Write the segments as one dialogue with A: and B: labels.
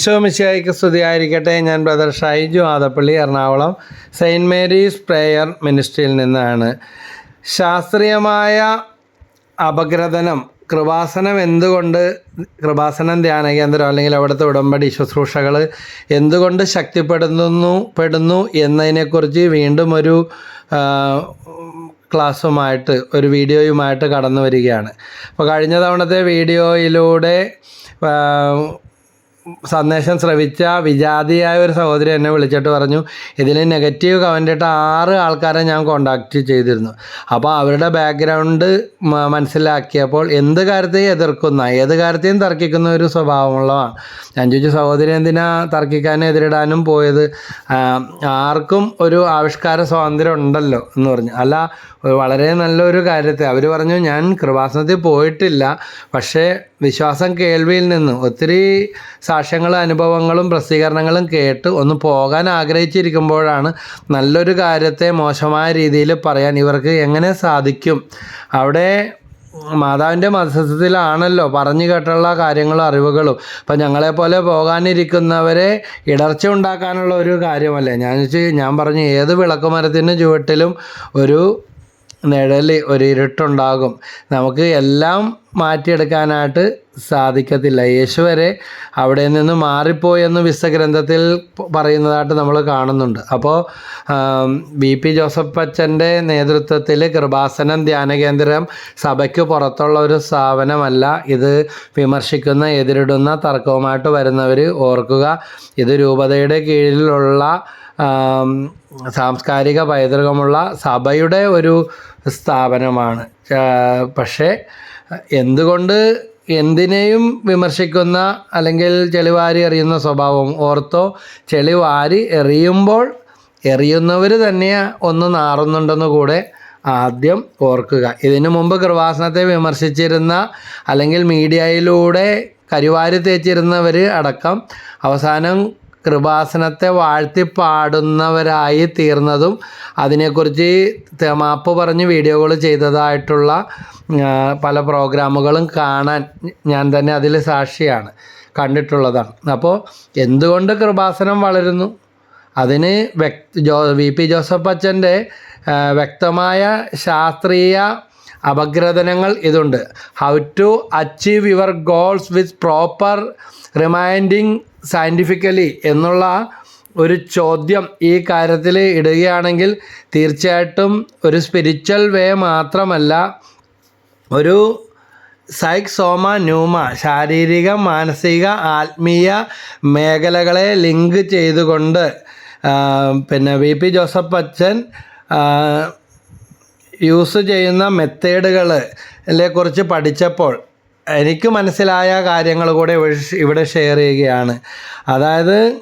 A: ഈശോമിശിഹായിക്ക് സ്തുതിയായിരിക്കട്ടെ. ഞാൻ brother Shaiju Adappally Ernakulam saint Mary's prayer മിനിസ്ട്രിയിൽ നിന്നാണ്. ശാസ്ത്രീയമായ അപഗ്രഥനം കൃപാസനം എന്തുകൊണ്ട് കൃപാസനം ധ്യാന കേന്ദ്രം അല്ലെങ്കിൽ അവിടുത്തെ ഉടമ്പടി ശുശ്രൂഷകൾ എന്തുകൊണ്ട് ശക്തിപ്പെടുന്നു പെടുന്നു എന്നതിനെക്കുറിച്ച് വീണ്ടും ഒരു ക്ലാസ്സുമായിട്ട് ഒരു വീഡിയോയുമായിട്ട് കടന്നു വരികയാണ് അപ്പോൾ കഴിഞ്ഞ തവണത്തെ വീഡിയോയിലൂടെ സന്ദേശം ശ്രവിച്ച വിജാതിയായ ഒരു സഹോദരി എന്നെ വിളിച്ചിട്ട് പറഞ്ഞു ഇതിൽ നെഗറ്റീവ് കമന്റ് ഇട്ട ആറ് ആൾക്കാരെ ഞാൻ കോണ്ടാക്ട് ചെയ്തിരുന്നു. അപ്പോൾ അവരുടെ ബാക്ക്ഗ്രൗണ്ട് മനസ്സിലാക്കിയപ്പോൾ എന്ത് കാര്യത്തെയും എതിർക്കുന്ന ഏത് കാര്യത്തെയും തർക്കിക്കുന്ന ഒരു സ്വഭാവമുള്ളതാണ്. ഞാൻ ചോദിച്ചു സഹോദരി എന്തിനാ തർക്കിക്കാനും എതിരിടാനും പോയത്? ആർക്കും ഒരു ആവിഷ്കാര സ്വാതന്ത്ര്യം ഉണ്ടല്ലോ എന്ന് പറഞ്ഞു. അല്ല വളരെ നല്ലൊരു കാര്യത്തെ. അവർ പറഞ്ഞു ഞാൻ കൃപാസനത്തിൽ പോയിട്ടില്ല. പക്ഷേ വിശ്വാസം കേൾവിയിൽ നിന്ന് ഒത്തിരി സാക്ഷ്യങ്ങളും അനുഭവങ്ങളും പ്രസിദ്ധീകരണങ്ങളും കേട്ട് ഒന്ന് പോകാൻ ആഗ്രഹിച്ചിരിക്കുമ്പോഴാണ് നല്ലൊരു കാര്യത്തെ മോശമായ രീതിയിൽ പറയാൻ ഇവർക്ക് എങ്ങനെ സാധിക്കും? അവിടെ മാതാവിന്റെ മത്സരത്തിലാണല്ലോ പറഞ്ഞു കേട്ടുള്ള കാര്യങ്ങളും അറിവുകളും. അപ്പം ഞങ്ങളെപ്പോലെ പോകാനിരിക്കുന്നവരെ ഇടർച്ച ഉണ്ടാക്കാനുള്ള ഒരു കാര്യമല്ലേ? ഞാൻ വെച്ച് ഞാൻ പറഞ്ഞു ഏത് വിളക്കുമരത്തിന്റെ ചുവട്ടിലും ഒരു നിഴൽ ഒരു ഇരുട്ടുണ്ടാകും. നമുക്ക് എല്ലാം മാറ്റിയെടുക്കാനായിട്ട് സാധിക്കത്തില്ല. യേശു വരെ അവിടെ നിന്ന് മാറിപ്പോയെന്ന് വിശ്വഗ്രന്ഥത്തിൽ പറയുന്നതായിട്ട് നമ്മൾ കാണുന്നുണ്ട്. അപ്പോൾ ബി പി. ജോസഫ് അച്ഛന്റെ നേതൃത്വത്തിൽ കൃപാസനം ധ്യാന കേന്ദ്രം സഭയ്ക്ക് പുറത്തുള്ള ഒരു സ്ഥാപനമല്ല. ഇത് വിമർശിക്കുന്ന എതിരിടുന്ന തർക്കവുമായിട്ട് വരുന്നവർ ഓർക്കുക. ഇത് രൂപതയുടെ കീഴിലുള്ള സാംസ്കാരിക പൈതൃകമുള്ള സഭയുടെ ഒരു സ്ഥാപനമാണ്. പക്ഷേ എന്തുകൊണ്ട് എന്തിനേയും വിമർശിക്കുന്ന അല്ലെങ്കിൽ ചെളിവാരി എറിയുന്ന സ്വഭാവം? ഓർത്തോ ചെളിവാരി എറിയുമ്പോൾ എറിയുന്നവർ തന്നെ ഒന്ന് നാറുന്നുണ്ടെന്ന് കൂടെ ആദ്യം ഓർക്കുക. ഇതിനു മുമ്പ് കൃപാസനത്തെ വിമർശിച്ചിരുന്ന അല്ലെങ്കിൽ മീഡിയയിലൂടെ കരിവാരി തേച്ചിരുന്നവർ അടക്കം അവസാനം കൃപാസനത്തെ വാഴ്ത്തി പാടുന്നവരായി തീർന്നതും അതിനെക്കുറിച്ച് മാപ്പ് പറഞ്ഞ് വീഡിയോകൾ ചെയ്തതായിട്ടുള്ള പല പ്രോഗ്രാമുകളും കാണാൻ ഞാൻ തന്നെ അതിൽ സാക്ഷിയാണ് കണ്ടിട്ടുള്ളതാണ്. അപ്പോൾ എന്തുകൊണ്ട് കൃപാസനം വളരുന്നു? അതിന് വ്യക്തി ജോ വി പി ജോസഫ് അച്ഛന്റെ വ്യക്തമായ ശാസ്ത്രീയ അപഗ്രഥനങ്ങൾ ഇതുണ്ട്. How to achieve your goals with proper reminding scientifically എന്നുള്ള ഒരു ചോദ്യം ഈ കാര്യത്തിൽ ഇടുകയാണെങ്കിൽ തീർച്ചയായിട്ടും ഒരു സ്പിരിച്വൽ വേ മാത്രമല്ല ഒരു സൈക് സോമ ന്യൂമ ശാരീരിക മാനസിക ആത്മീയ മേഖലകളെ ലിങ്ക് ചെയ്തുകൊണ്ട് പിന്നെ വി പി ജോസഫ് അച്ഛൻ യൂസ് ചെയ്യുന്ന മെത്തേഡുകളെ കുറിച്ച് പഠിച്ചപ്പോൾ എനിക്ക് മനസ്സിലായ കാര്യങ്ങൾ കൂടെ ഇവിടെ- ഷെയർ ചെയ്യുകയാണ്. അതായത്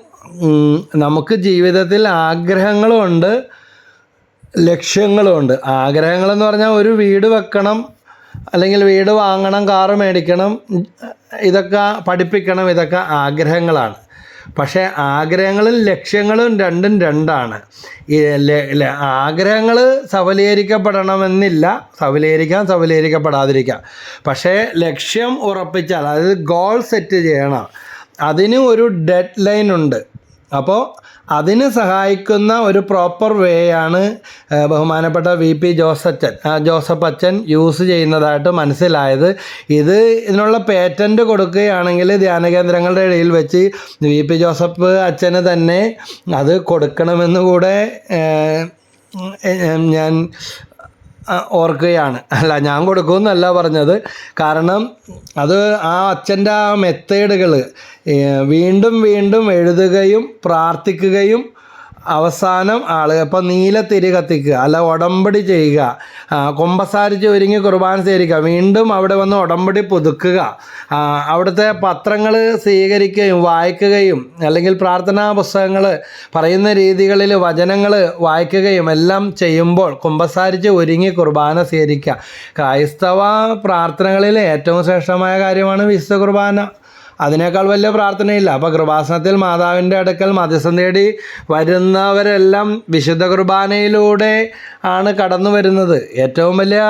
A: നമുക്ക് ജീവിതത്തിൽ ആഗ്രഹങ്ങളുമുണ്ട് ലക്ഷ്യങ്ങളുമുണ്ട് ആഗ്രഹങ്ങളെന്ന് പറഞ്ഞാൽ ഒരു വീട് വെക്കണം അല്ലെങ്കിൽ വീട് വാങ്ങണം കാറ് മേടിക്കണം ഇതൊക്കെ പഠിപ്പിക്കണം ഇതൊക്കെ ആഗ്രഹങ്ങളാണ്. പക്ഷേ ആഗ്രഹങ്ങളും ലക്ഷ്യങ്ങളും രണ്ടും രണ്ടാണ്. ആഗ്രഹങ്ങൾ സഫലീകരിക്കപ്പെടണമെന്നില്ല സഫലീകരിക്കാം സഫലീകരിക്കപ്പെടാതിരിക്കാം പക്ഷേ ലക്ഷ്യം ഉറപ്പിച്ചാൽ അതായത് ഗോൾ സെറ്റ് ചെയ്യണം. അതിന് ഒരു ഡെഡ് ലൈൻ ഉണ്ട്. അപ്പോൾ അതിന് സഹായിക്കുന്ന ഒരു പ്രോപ്പർ വേ ആണ് ബഹുമാനപ്പെട്ട വി പി ജോസച്ചൻ. ജോസഫ് അച്ഛൻ യൂസ് ചെയ്യുന്നതായിട്ട് മനസ്സിലായത്. ഇത് ഇതിനുള്ള പേറ്റന്റ് കൊടുക്കുകയാണെങ്കിൽ ധ്യാനകേന്ദ്രങ്ങളുടെ ഇടയിൽ വെച്ച് വി പി ജോസഫ് അച്ഛന് തന്നെ അത് കൊടുക്കണമെന്ന് കൂടെ ഞാൻ ഓർക്കുകയാണ്. അല്ല ഞാൻ കൊടുക്കുമെന്നല്ല പറഞ്ഞത്. കാരണം അത് ആ അച്ഛന്റെ ആ മെത്തേഡുകൾ വീണ്ടും വീണ്ടും എഴുതുകയും പ്രാർത്ഥിക്കുകയും അവസാനം ആളുകൾ ഇപ്പം നീലത്തിരി കത്തിക്കുക അല്ല ഉടമ്പടി ചെയ്യുക. കുമ്പസാരിച്ച് ഒരുങ്ങി കുർബാന സ്വീകരിക്കുക. വീണ്ടും അവിടെ വന്ന് ഉടമ്പടി പുതുക്കുക. അവിടുത്തെ പത്രങ്ങൾ സ്വീകരിക്കുകയും വായിക്കുകയും അല്ലെങ്കിൽ പ്രാർത്ഥനാ പുസ്തകങ്ങൾ പറയുന്ന രീതികളിൽ വചനങ്ങൾ വായിക്കുകയും എല്ലാം ചെയ്യുമ്പോൾ കുമ്പസാരിച്ച് ഒരുങ്ങി കുർബാന സ്വീകരിക്കുക. ക്രൈസ്തവ പ്രാർത്ഥനകളിൽ ഏറ്റവും ശ്രേഷ്ഠമായ കാര്യമാണ് വിശുദ്ധ കുർബാന. അതിനേക്കാൾ വലിയ പ്രാർത്ഥനയില്ല. അപ്പോൾ കൃപാസനത്തിൽ മാതാവിന്റെ അടുക്കൽ മധ്യസ്ഥം തേടി വരുന്നവരെല്ലാം വിശുദ്ധ കുർബാനയിലൂടെ ആണ് കടന്നു വരുന്നത്. ഏറ്റവും വലിയ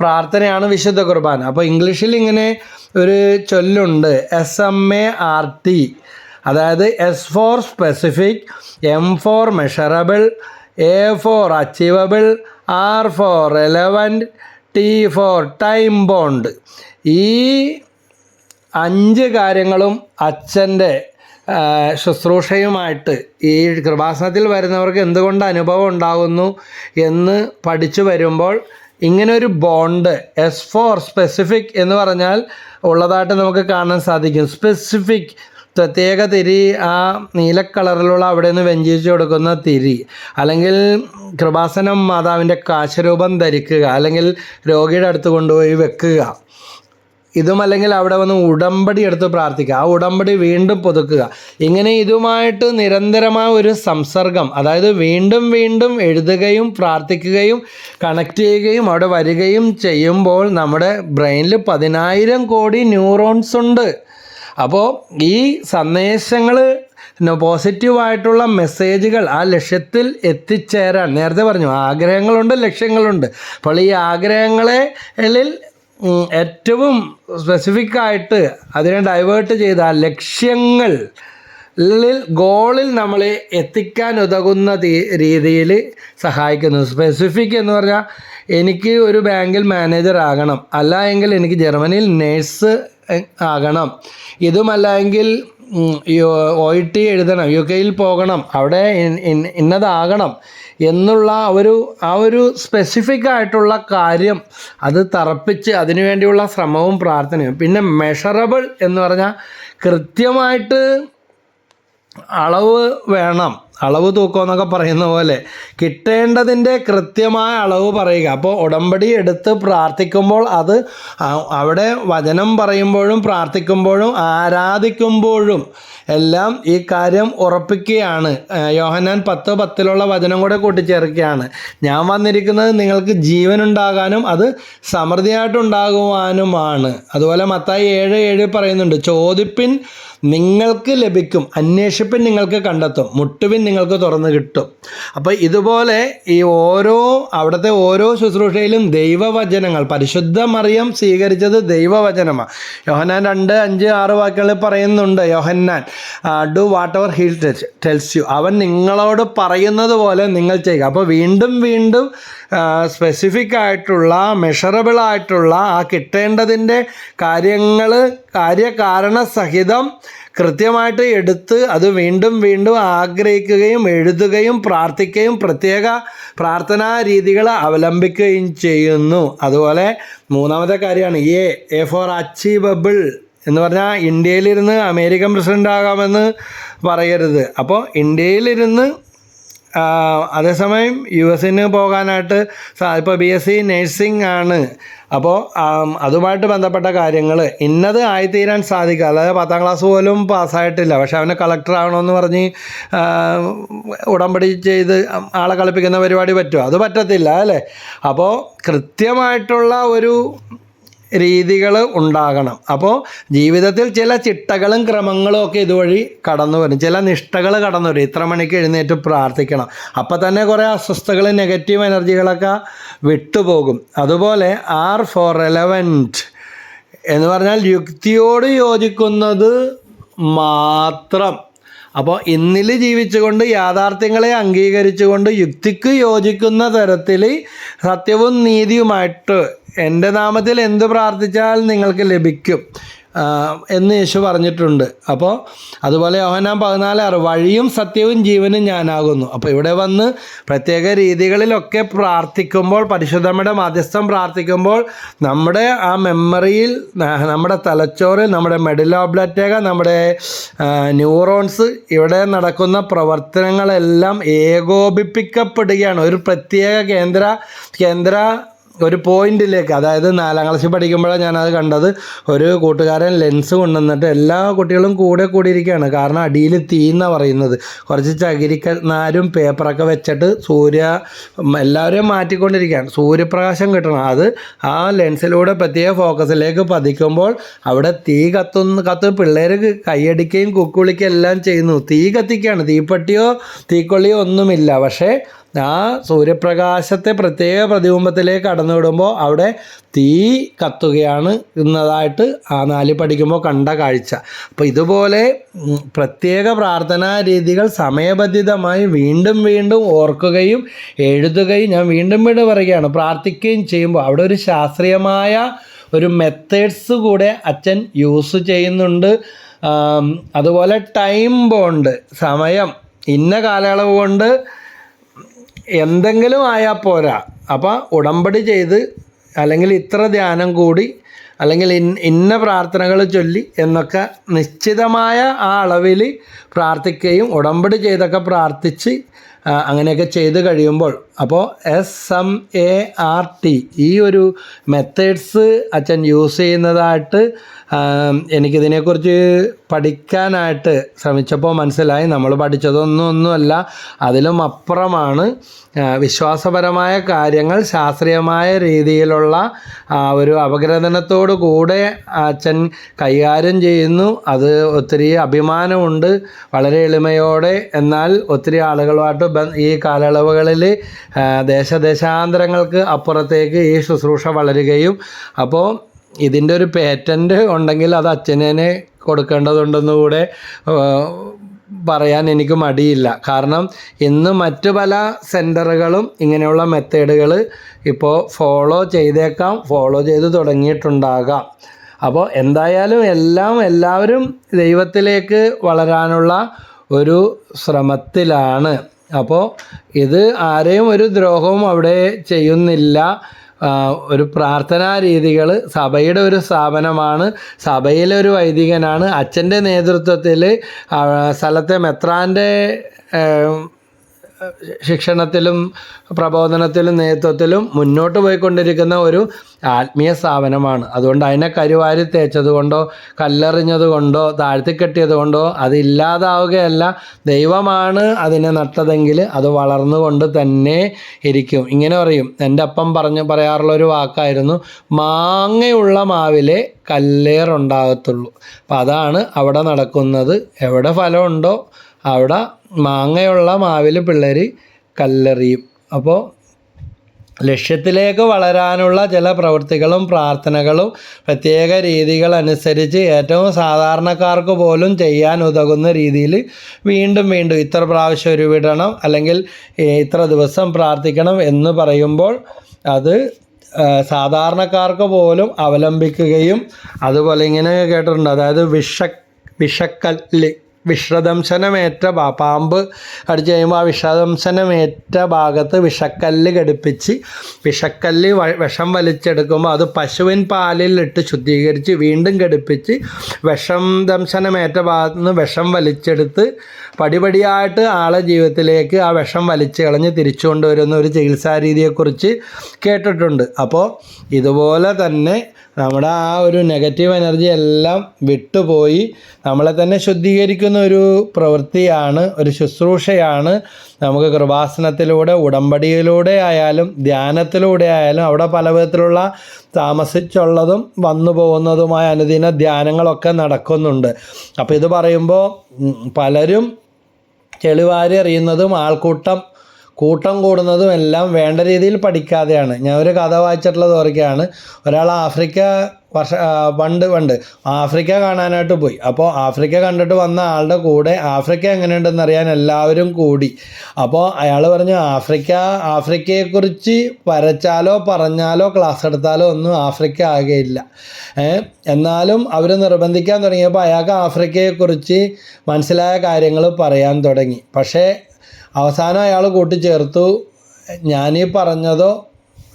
A: പ്രാർത്ഥനയാണ് വിശുദ്ധ കുർബാന. അപ്പോൾ ഇംഗ്ലീഷിൽ ഇങ്ങനെ ഒരു ചൊല്ലുണ്ട്. S M A R T അതായത് S for specific M for measurable A for achievable R for relevant T for time bound ഈ അഞ്ച് കാര്യങ്ങളും അച്ഛന്റെ ശുശ്രൂഷയുമായിട്ട് ഈ കൃപാസനത്തിൽ വരുന്നവർക്ക് എന്തുകൊണ്ട് അനുഭവം ഉണ്ടാകുന്നു എന്ന് പഠിച്ചു വരുമ്പോൾ ഇങ്ങനെ ഒരു ബോണ്ട് എസ് ഫോർ സ്പെസിഫിക് എന്ന് പറഞ്ഞാൽ ഉള്ളതായിട്ട് നമുക്ക് കാണാൻ സാധിക്കും. സ്പെസിഫിക് പ്രത്യേക തിരി ആ നീല കളറിലുള്ള അവിടെ നിന്ന് വെഞ്ചിച്ച് കൊടുക്കുന്ന തിരി. അല്ലെങ്കിൽ കൃപാസനം മാതാവിന്റെ കാശരൂപം ധരിക്കുക. അല്ലെങ്കിൽ രോഗിയുടെ അടുത്ത് കൊണ്ടുപോയി വെക്കുക. ഇതും അല്ലെങ്കിൽ അവിടെ വന്ന് ഉടമ്പടി എടുത്ത് പ്രാർത്ഥിക്കുക. ആ ഉടമ്പടി വീണ്ടും പുതുക്കുക. ഇങ്ങനെ ഇതുമായിട്ട് നിരന്തരമായ ഒരു സംസർഗം അതായത് വീണ്ടും വീണ്ടും എഴുതുകയും പ്രാർത്ഥിക്കുകയും കണക്ട് ചെയ്യുകയും അവിടെ വരികയും ചെയ്യുമ്പോൾ നമ്മുടെ ബ്രെയിനിൽ പതിനായിരം കോടി ന്യൂറോൺസ് ഉണ്ട്. അപ്പോൾ ഈ സന്ദേശങ്ങൾ പോസിറ്റീവായിട്ടുള്ള മെസ്സേജുകൾ ആ ലക്ഷ്യത്തിൽ എത്തിച്ചേരാൻ നേരത്തെ പറഞ്ഞു ആഗ്രഹങ്ങളുണ്ട് ലക്ഷ്യങ്ങളുണ്ട്. അപ്പോൾ ഈ ആഗ്രഹങ്ങളെ ഏറ്റവും സ്പെസിഫിക് ആയിട്ട് അതിനെ ഡൈവേർട്ട് ചെയ്ത ലക്ഷ്യങ്ങൾ ഗോളിൽ നമ്മളെ എത്തിക്കാൻ ഉതകുന്ന രീതിയിൽ സഹായിക്കുന്നു. സ്പെസിഫിക് എന്ന് പറഞ്ഞാൽ എനിക്ക് ഒരു ബാങ്കിൽ മാനേജർ ആകണം. അല്ല എങ്കിൽ എനിക്ക് ജർമ്മനിയിൽ നേഴ്സ് ആകണം. ഇതുമല്ല എങ്കിൽ ഒ ടി എഴുതണം. യു കെയിൽ പോകണം. അവിടെ ഇന്നതാകണം. എന്നുള്ള ഒരു ആ ഒരു സ്പെസിഫിക് ആയിട്ടുള്ള കാര്യം അത് തറപ്പിച്ച് അതിനുവേണ്ടിയുള്ള ശ്രമവും പ്രാർത്ഥനയും. പിന്നെ മെഷറബിൾ എന്ന് പറഞ്ഞാൽ കൃത്യമായിട്ട് അളവ് വേണം. അളവ് തൂക്കം എന്നൊക്കെ പറയുന്ന പോലെ കിട്ടേണ്ടതിന്റെ കൃത്യമായ അളവ് പറയുക. അപ്പോൾ ഉടമ്പടി എടുത്ത് പ്രാർത്ഥിക്കുമ്പോൾ അത് അവിടെ വചനം പറയുമ്പോഴും പ്രാർത്ഥിക്കുമ്പോഴും ആരാധിക്കുമ്പോഴും എല്ലാം ഈ കാര്യം ഉറപ്പിക്കുകയാണ്. യോഹനാൻ പത്ത് പത്തിലുള്ള വചനം കൂടെ കൂട്ടിച്ചേർക്കുകയാണ്. ഞാൻ വന്നിരിക്കുന്നത് നിങ്ങൾക്ക് ജീവനുണ്ടാകാനും അത് സമൃദ്ധിയായിട്ടുണ്ടാകുവാനുമാണ്. അതുപോലെ മത്തായി ഏഴ് ഏഴ് പറയുന്നുണ്ട് ചോദിപ്പിൻ നിങ്ങൾക്ക് ലഭിക്കും. അന്വേഷിപ്പിൻ നിങ്ങൾക്ക് കണ്ടെത്തും. മുട്ടുവിൻ നിങ്ങൾക്ക് തുറന്നു കിട്ടും. അപ്പോൾ ഇതുപോലെ ഈ ഓരോ അവിടുത്തെ ഓരോ ശുശ്രൂഷയിലും ദൈവവചനങ്ങൾ പരിശുദ്ധ മറിയം സ്വീകരിച്ചത് ദൈവവചനമാണ് യോഹന്നാൻ രണ്ട് അഞ്ച് ആറ് വാക്കുകളിൽ പറയുന്നുണ്ട് Yohannan do whatever he'll tells you അവൻ നിങ്ങളോട് പറയുന്നത് പോലെ നിങ്ങൾ ചെയ്യുക. അപ്പോൾ വീണ്ടും വീണ്ടും സ്പെസിഫിക് ആയിട്ടുള്ള മെഷറബിൾ ആയിട്ടുള്ള ആ കിട്ടേണ്ടതിന്റെ കാര്യങ്ങൾ കാര്യകാരണ സഹിതം കൃത്യമായിട്ട് എടുത്ത് അത് വീണ്ടും വീണ്ടും ആഗ്രഹിക്കുകയും എഴുതുകയും പ്രാർത്ഥിക്കുകയും പ്രത്യേക പ്രാർത്ഥനാ രീതികൾ അവലംബിക്കുകയും ചെയ്യുന്നു. അതുപോലെ മൂന്നാമത്തെ കാര്യമാണ് എ എ ഫോർ അച്ചീവബിൾ എന്ന് പറഞ്ഞാൽ ഇന്ത്യയിലിരുന്ന് അമേരിക്കൻ പ്രസിഡന്റ് ആകാമെന്ന് പറയരുത്. അപ്പോൾ ഇന്ത്യയിലിരുന്ന് അതേസമയം യു എസിന് പോകാനായിട്ട് ഇപ്പോൾ ബി എസ് സി നേഴ്സിംഗ് ആണ്. അപ്പോൾ അതുമായിട്ട് ബന്ധപ്പെട്ട കാര്യങ്ങൾ ഇന്നത് ആയിത്തീരാൻ സാധിക്കുക അതായത് പത്താം ക്ലാസ് പോലും പാസ്സായിട്ടില്ല. പക്ഷെ അവനെ കളക്ടർ ആവണമെന്ന് പറഞ്ഞ് ഉടമ്പടി ചെയ്ത് ആളെ കളിപ്പിക്കുന്ന പരിപാടി പറ്റുമോ? അത് പറ്റത്തില്ല അല്ലേ? അപ്പോൾ കൃത്യമായിട്ടുള്ള ഒരു രീതികൾ ഉണ്ടാകണം. അപ്പോൾ ജീവിതത്തിൽ ചില ചിട്ടകളും ക്രമങ്ങളും ഒക്കെ ഇതുവഴി കടന്നു വരും. ചില നിഷ്ഠകൾ കടന്നു വരും. ഇത്ര മണിക്ക് എഴുന്നേറ്റ് പ്രാർത്ഥിക്കണം. അപ്പം തന്നെ കുറേ അസ്വസ്ഥകൾ നെഗറ്റീവ് എനർജികളൊക്കെ വിട്ടുപോകും. അതുപോലെ ആർ ഫോർ റെലവന്റ് എന്ന് പറഞ്ഞാൽ യുക്തിയോട് യോജിക്കുന്നത് മാത്രം. അപ്പോൾ ഇന്നിൽ ജീവിച്ചുകൊണ്ട് യാഥാർത്ഥ്യങ്ങളെ അംഗീകരിച്ചുകൊണ്ട് യുക്തിക്ക് യോജിക്കുന്ന തരത്തിൽ സത്യവും നീതിയുമായിട്ട് എന്റെ നാമത്തിൽ എന്ത് പ്രാർത്ഥിച്ചാൽ നിങ്ങൾക്ക് ലഭിക്കും. എന്ന് യേശു പറഞ്ഞിട്ടുണ്ട്. അപ്പോൾ അതുപോലെ പതിനാല് ആറ് വഴിയും സത്യവും ജീവനും ഞാനാകുന്നു. അപ്പോൾ ഇവിടെ വന്ന് പ്രത്യേക രീതികളിലൊക്കെ പ്രാർത്ഥിക്കുമ്പോൾ പരിശുദ്ധമ്മയുടെ മധ്യസ്ഥം പ്രാർത്ഥിക്കുമ്പോൾ നമ്മുടെ ആ മെമ്മറിയിൽ നമ്മുടെ തലച്ചോറിൽ നമ്മുടെ മെഡിലോബ്ലറ്റേക നമ്മുടെ ന്യൂറോൺസ് ഇവിടെ നടക്കുന്ന പ്രവർത്തനങ്ങളെല്ലാം ഏകോപിപ്പിക്കപ്പെടുകയാണ്. ഒരു പ്രത്യേക കേന്ദ്ര കേന്ദ്ര ഒരു പോയിന്റിലേക്ക് അതായത് നാലാം ക്ലാസ്സിൽ പഠിക്കുമ്പോഴാണ് ഞാനത് കണ്ടത്. ഒരു കൂട്ടുകാരൻ ലെൻസ് കൊണ്ടുവന്നിട്ട് എല്ലാ കുട്ടികളും കൂടെ കൂടിയിരിക്കുകയാണ്. കാരണം അടിയിൽ തീ എന്നാണ് പറയുന്നത്. കുറച്ച് ചകിരിക്ക നാരും പേപ്പറൊക്കെ വെച്ചിട്ട് സൂര്യ എല്ലാവരെയും മാറ്റിക്കൊണ്ടിരിക്കുകയാണ്. സൂര്യപ്രകാശം കിട്ടണം. അത് ആ ലെൻസിലൂടെ പ്രത്യേക ഫോക്കസിലേക്ക് പതിക്കുമ്പോൾ അവിടെ തീ കത്തുന്ന കത്ത് പിള്ളേർ കൈയടിക്കുകയും കുക്കുളിക്കുകയും എല്ലാം ചെയ്യുന്നു. തീ കത്തിക്കുകയാണ്. തീപ്പെട്ടിയോ തീക്കൊള്ളിയോ ഒന്നുമില്ല. പക്ഷേ ആ സൂര്യപ്രകാശത്തെ പ്രത്യേക പ്രതിബിംബത്തിലേക്ക് കടന്നു വിടുമ്പോൾ അവിടെ തീ കത്തുകയാണ് എന്നതായിട്ട് ആ നാല് പഠിക്കുമ്പോൾ കണ്ട കാഴ്ച. അപ്പോൾ ഇതുപോലെ പ്രത്യേക പ്രാർത്ഥനാ രീതികൾ സമയബന്ധിതമായി വീണ്ടും വീണ്ടും ഓർക്കുകയും എഴുതുകയും ഞാൻ വീണ്ടും വീണ്ടും പറയുകയാണ്. പ്രാർത്ഥിക്കുകയും ചെയ്യുമ്പോൾ അവിടെ ഒരു ശാസ്ത്രീയമായ ഒരു മെത്തേഡ്സ് കൂടെ അച്ഛൻ യൂസ് ചെയ്യുന്നുണ്ട്. അതുപോലെ ടൈം ബോണ്ട് സമയം ഇന്ന കാലയളവ് കൊണ്ട് എന്തെങ്കിലും ആയാൽ പോരാ. അപ്പോൾ ഉടമ്പടി ചെയ്ത് അല്ലെങ്കിൽ ഇത്ര ധ്യാനം കൂടി അല്ലെങ്കിൽ ഇന്ന പ്രാർത്ഥനകൾ ചൊല്ലി എന്നൊക്കെ നിശ്ചിതമായ ആ അളവിൽ പ്രാർത്ഥിക്കുകയും ഉടമ്പടി ചെയ്തൊക്കെ പ്രാർത്ഥിച്ച് അങ്ങനെയൊക്കെ ചെയ്ത് കഴിയുമ്പോൾ അപ്പോൾ S M A R T ഈ ഒരു മെത്തേഡ്സ് അച്ഛൻ യൂസ് ചെയ്യുന്നതായിട്ട് എനിക്കിതിനെക്കുറിച്ച് പഠിക്കാനായിട്ട് ശ്രമിച്ചപ്പോൾ മനസ്സിലായി. നമ്മൾ പഠിച്ചതൊന്നും ഒന്നുമല്ല അതിലും അപ്പുറമാണ്. വിശ്വാസപരമായ കാര്യങ്ങൾ ശാസ്ത്രീയമായ രീതിയിലുള്ള ഒരു അപഗ്രഥനത്തോടു കൂടെ അച്ഛൻ കൈകാര്യം ചെയ്യുന്നു. അത് ഒത്തിരി അഭിമാനമുണ്ട് വളരെ എളിമയോടെ. എന്നാൽ ഒത്തിരി ആളുകളുമായിട്ട് ഈ കാലയളവുകളിൽ ദേശദേശാന്തരങ്ങൾക്ക് അപ്പുറത്തേക്ക് ഈ ശുശ്രൂഷ വളരുകയും അപ്പോൾ ഇതിന്റെ ഒരു പേറ്റന്റ് ഉണ്ടെങ്കിൽ അത് അച്ഛനെ കൊടുക്കേണ്ടതുണ്ടെന്ന് കൂടെ പറയാൻ എനിക്ക് മടിയില്ല. കാരണം ഇന്ന് മറ്റു പല സെന്ററുകളും ഇങ്ങനെയുള്ള മെത്തേഡുകൾ ഇപ്പോൾ ഫോളോ ചെയ്തേക്കാം ഫോളോ ചെയ്ത് തുടങ്ങിയിട്ടുണ്ടാകാം. അപ്പോൾ എന്തായാലും എല്ലാം എല്ലാവരും ദൈവത്തിലേക്ക് വളരാനുള്ള ഒരു ശ്രമത്തിലാണ്. അപ്പോൾ ഇത് ആരെയും ഒരു ദ്രോഹവും അവിടെ ചെയ്യുന്നില്ല. ഒരു പ്രാർത്ഥനാ രീതികൾ സഭയുടെ ഒരു സ്ഥാപനമാണ്. സഭയിലെ ഒരു വൈദികനാണ്. അച്ഛന്റെ നേതൃത്വത്തിൽ സ്ഥലത്തെ മെത്രാന്റെ ശിക്ഷണത്തിലും പ്രബോധനത്തിലും നേതൃത്വത്തിലും മുന്നോട്ട് പോയിക്കൊണ്ടിരിക്കുന്ന ഒരു ആത്മീയ സ്ഥാപനമാണ്. അതുകൊണ്ട് അതിനെ കരുവാരി തേച്ചത് കൊണ്ടോ കല്ലെറിഞ്ഞത് കൊണ്ടോ താഴ്ത്തിക്കെട്ടിയത് കൊണ്ടോ അതില്ലാതാവുകയല്ല ദൈവമാണ് അതിനെ നട്ടതെങ്കിൽ അത് വളർന്നുകൊണ്ട് തന്നെ ഇരിക്കും. ഇങ്ങനെ പറയും. എന്റെ അപ്പം പറഞ്ഞു പറയാറുള്ള ഒരു വാക്കായിരുന്നു മാങ്ങയുള്ള മാവിലെ കല്ലേറുണ്ടാകത്തുള്ളൂ. അപ്പം അതാണ് അവിടെ നടക്കുന്നത്. എവിടെ ഫലമുണ്ടോ അവിടെ മാങ്ങയുള്ള മാവിൽ പിള്ളേർ കല്ലെറിയും. അപ്പോൾ ലക്ഷ്യത്തിലേക്ക് വളരാനുള്ള ചില പ്രവൃത്തികളും പ്രാർത്ഥനകളും പ്രത്യേക രീതികൾ അനുസരിച്ച് ഏറ്റവും സാധാരണക്കാർക്ക് പോലും ചെയ്യാൻ ഉതകുന്ന രീതിയിൽ വീണ്ടും വീണ്ടും ഇത്ര പ്രാവശ്യം ഒരു വിടണം അല്ലെങ്കിൽ ഇത്ര ദിവസം പ്രാർത്ഥിക്കണം എന്ന് പറയുമ്പോൾ അത് സാധാരണക്കാർക്ക് പോലും അവലംബിക്കുകയും അതുപോലെ ഇങ്ങനെ കേട്ടിട്ടുണ്ട്. അതായത് വിഷ വിഷക്കല്ല്. വിഷദംശനമേറ്റ പാമ്പ് കടിച്ചു കഴിയുമ്പോൾ ആ വിഷദംശനമേറ്റ ഭാഗത്ത് വിഷക്കല്ല് ഘടിപ്പിച്ച് വിഷക്കല്ല് വിഷം വലിച്ചെടുക്കുമ്പോൾ അത് പശുവിൻ പാലിൽ ഇട്ട് ശുദ്ധീകരിച്ച് വീണ്ടും ഘടിപ്പിച്ച് വിഷം ദംശനമേറ്റ ഭാഗത്ത് നിന്ന് വിഷം വലിച്ചെടുത്ത് പടിപടിയായിട്ട് ആളെ ജീവിതത്തിലേക്ക് ആ വിഷം വലിച്ചു കളഞ്ഞ് തിരിച്ചു കൊണ്ടുവരുന്ന ഒരു ചികിത്സാ രീതിയെക്കുറിച്ച് കേട്ടിട്ടുണ്ട്. അപ്പോൾ ഇതുപോലെ തന്നെ നമ്മുടെ ആ ഒരു നെഗറ്റീവ് എനർജി എല്ലാം വിട്ടുപോയി. നമ്മളെ തന്നെ ശുദ്ധീകരിക്കുന്ന ഒരു പ്രവൃത്തിയാണ് ഒരു ശുശ്രൂഷയാണ്. നമുക്ക് കൃപാസനത്തിലൂടെ ഉടമ്പടിയിലൂടെ ആയാലും ധ്യാനത്തിലൂടെ ആയാലും അവിടെ പല വിധത്തിലുള്ള താമസിച്ചുള്ളതും വന്നു പോകുന്നതുമായ അനുദിന ധ്യാനങ്ങളൊക്കെ നടക്കുന്നുണ്ട്. അപ്പോൾ ഇത് പറയുമ്പോൾ പലരും ചെളിവാരി അറിയുന്നതും ആൾക്കൂട്ടം കൂട്ടം കൂടുന്നതും എല്ലാം വേണ്ട രീതിയിൽ പഠിക്കാതെയാണ്. ഞാൻ ഒരു കഥ വായിച്ചിട്ടുള്ളത് ഓർക്കുകയാണ് ഒരാൾ ആഫ്രിക്ക വർഷ പണ്ട് പണ്ട് ആഫ്രിക്ക കാണാനായിട്ട് പോയി. അപ്പോൾ ആഫ്രിക്ക കണ്ടിട്ട് വന്ന ആളുടെ കൂടെ ആഫ്രിക്ക എങ്ങനെയുണ്ടെന്ന് അറിയാൻ എല്ലാവരും കൂടി. അപ്പോൾ അയാൾ പറഞ്ഞു ആഫ്രിക്ക ആഫ്രിക്കയെക്കുറിച്ച് വരച്ചാലോ പറഞ്ഞാലോ ക്ലാസ് എടുത്താലോ ഒന്നും ആഫ്രിക്ക ആകെയില്ല എന്നാലും അവർ നിർബന്ധിക്കാൻ തുടങ്ങിയപ്പോൾ അയാൾക്ക് ആഫ്രിക്കയെക്കുറിച്ച് മനസ്സിലായ കാര്യങ്ങൾ പറയാൻ തുടങ്ങി. പക്ഷേ അവസാനം അയാൾ കൂട്ടിച്ചേർത്തു. ഞാനീ പറഞ്ഞതോ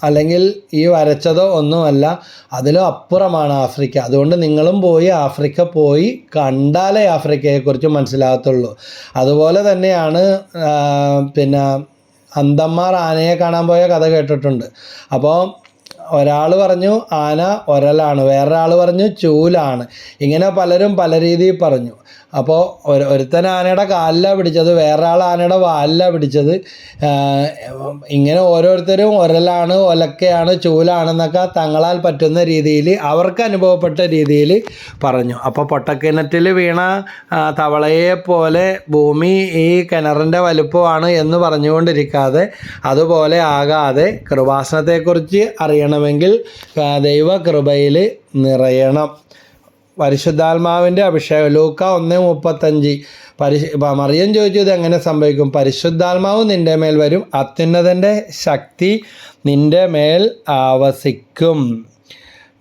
A: അല്ലെങ്കിൽ ഈ വരച്ചതോ ഒന്നുമല്ല അതിലും അപ്പുറമാണ് ആഫ്രിക്ക. അതുകൊണ്ട് നിങ്ങളും പോയി ആഫ്രിക്ക പോയി കണ്ടാലേ ആഫ്രിക്കയെക്കുറിച്ച് മനസ്സിലാകത്തുള്ളൂ. അതുപോലെ തന്നെയാണ് പിന്നെ അന്തന്മാർ ആനയെ കാണാൻ പോയ കഥ കേട്ടിട്ടുണ്ട്. അപ്പോൾ ഒരാൾ പറഞ്ഞു ആന ഒരലാണ്. വേറൊരാൾ പറഞ്ഞു ചൂലാണ്. ഇങ്ങനെ പലരും പല രീതിയിൽ പറഞ്ഞു. അപ്പോൾ ഒരു ഒരുത്തൻ ആനയുടെ കാലിലാണ് പിടിച്ചത് വേറൊരാൾ ആനയുടെ വാലിലാണ് പിടിച്ചത്. ഇങ്ങനെ ഓരോരുത്തരും ഒരലാണ് ഒലക്കയാണ് ചൂലാണെന്നൊക്കെ തങ്ങളാൽ പറ്റുന്ന രീതിയിൽ അവർക്ക് അനുഭവപ്പെട്ട രീതിയിൽ പറഞ്ഞു. അപ്പോൾ പൊട്ടക്കിണറ്റിൽ വീണ തവളയെ പോലെ ഭൂമി ഈ കിണറിന്റെ വലുപ്പമാണ് എന്ന് പറഞ്ഞുകൊണ്ടിരിക്കാതെ അതുപോലെ ആകാതെ കൃപാസനത്തെക്കുറിച്ച് അറിയണമെങ്കിൽ ദൈവകൃപയിൽ ദൈവ കൃപയിൽ നിറയണം. പരിശുദ്ധാത്മാവിന്റെ അഭിഷേകം. ലൂക്ക ഒന്ന് മുപ്പത്തഞ്ച്. പരിശു മറിയം ചോദിച്ചു ഇത് എങ്ങനെ സംഭവിക്കും? പരിശുദ്ധാത്മാവ് നിന്റെ മേൽ വരും. അത്യുന്നതന്റെ ശക്തി നിന്റെ മേൽ ആവസിക്കും.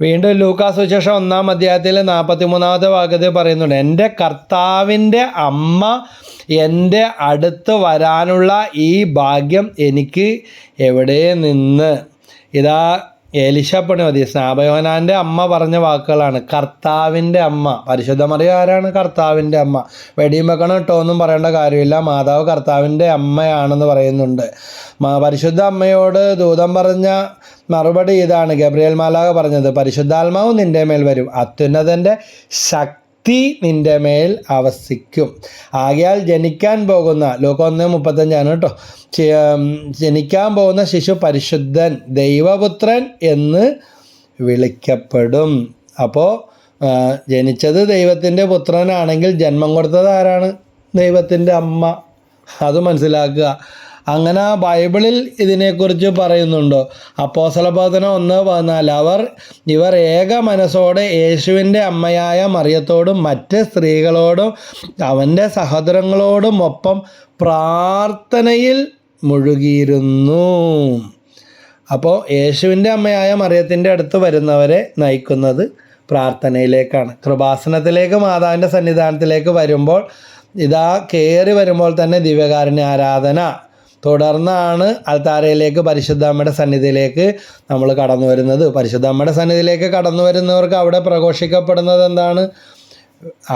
A: വീണ്ടും ലൂക്കാ സുശേഷം ഒന്നാം അധ്യായത്തിൽ നാൽപ്പത്തി മൂന്നാമത്തെ വാക്യത്തിൽ പറയുന്നുണ്ട് എന്റെ കർത്താവിന്റെ അമ്മ എന്റെ അടുത്ത് വരാനുള്ള ഈ ഭാഗ്യം എനിക്ക് എവിടെ നിന്ന്? ഇതാ എലിശപ്പണി മതി സ്നാപയോനാന്റെ അമ്മ പറഞ്ഞ വാക്കുകളാണ്. കർത്താവിന്റെ അമ്മ. പരിശുദ്ധ മറിയ ആരാണ്? കർത്താവിന്റെ അമ്മ. വെടിയും വെക്കണം കേട്ടോ ഒന്നും പറയേണ്ട കാര്യമില്ല. മാതാവ് കർത്താവിന്റെ അമ്മയാണെന്ന് പറയുന്നുണ്ട്. പരിശുദ്ധ അമ്മയോട് ദൂതം പറഞ്ഞ മറുപടി ഇതാണ്. ഗബ്രിയേൽ മാലാക പറഞ്ഞത് പരിശുദ്ധാത്മാവ് നിന്റെ മേൽ വരും. അത്യുന്നതന്റെ ശക്തി നിന്റെ മേൽ അവസിക്കും. ആകയാൽ ജനിക്കാൻ പോകുന്ന ലോകം ഒന്ന് മുപ്പത്തഞ്ചാണ് കേട്ടോ. ജനിക്കാൻ പോകുന്ന ശിശു പരിശുദ്ധൻ ദൈവപുത്രൻ എന്ന് വിളിക്കപ്പെടും. അപ്പോൾ ജനിച്ചത് ദൈവത്തിന്റെ പുത്രനാണെങ്കിൽ ജന്മം കൊടുത്തത് ആരാണ്? ദൈവത്തിന്റെ അമ്മ. അത് മനസ്സിലാക്കുക. അങ്ങനെ ബൈബിളിൽ ഇതിനെക്കുറിച്ച് പറയുന്നുണ്ടോ? അപ്പോസലബോധനം ഒന്ന് പതിനാല്. അവർ ഇവർ ഏക മനസ്സോടെ യേശുവിന്റെ അമ്മയായ മറിയത്തോടും മറ്റ് സ്ത്രീകളോടും അവന്റെ സഹോദരങ്ങളോടും ഒപ്പം പ്രാർത്ഥനയിൽ മുഴുകിയിരുന്നു. അപ്പോൾ യേശുവിന്റെ അമ്മയായ മറിയത്തിന്റെ അടുത്ത് വരുന്നവരെ നയിക്കുന്നത് പ്രാർത്ഥനയിലേക്കാണ്. കൃപാസനത്തിലേക്ക് മാതാവിന്റെ സന്നിധാനത്തിലേക്ക് വരുമ്പോൾ ഇതാ കയറി വരുമ്പോൾ തന്നെ ദിവ്യകാരുണ്യ ആരാധന തുടർന്നാണ് അൽത്താരയിലേക്ക് പരിശുദ്ധ അമ്മയുടെ സന്നിധിയിലേക്ക് നമ്മൾ കടന്നു വരുന്നത്. പരിശുദ്ധ അമ്മയുടെ സന്നിധിയിലേക്ക് കടന്നു വരുന്നവർക്ക് അവിടെ പ്രഘോഷിക്കപ്പെടുന്നത് എന്താണ്?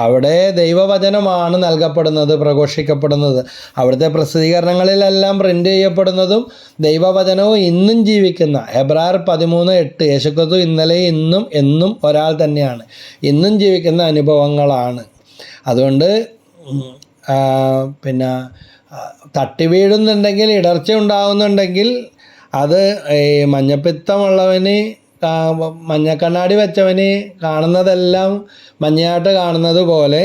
A: അവിടെ ദൈവവചനമാണ് നൽകപ്പെടുന്നത് പ്രഘോഷിക്കപ്പെടുന്നത്. അവിടുത്തെ പ്രസിദ്ധീകരണങ്ങളിലെല്ലാം പ്രിന്റ് ചെയ്യപ്പെടുന്നതും ദൈവവചനവും ഇന്നും ജീവിക്കുന്ന എബ്രാർ പതിമൂന്ന് എട്ട് യേശുക്കത്തു ഇന്നലെ ഇന്നും എന്നും ഒരാൾ തന്നെയാണ്. ഇന്നും ജീവിക്കുന്ന അനുഭവങ്ങളാണ്. അതുകൊണ്ട് പിന്നെ തട്ടി വീഴുന്നുണ്ടെങ്കിൽ ഇടർച്ച ഉണ്ടാകുന്നുണ്ടെങ്കിൽ അത് ഈ മഞ്ഞപ്പിത്തമുള്ളവന് മഞ്ഞക്കണ്ണാടി വെച്ചവന് കാണുന്നതെല്ലാം മഞ്ഞയായിട്ട് കാണുന്നത് പോലെ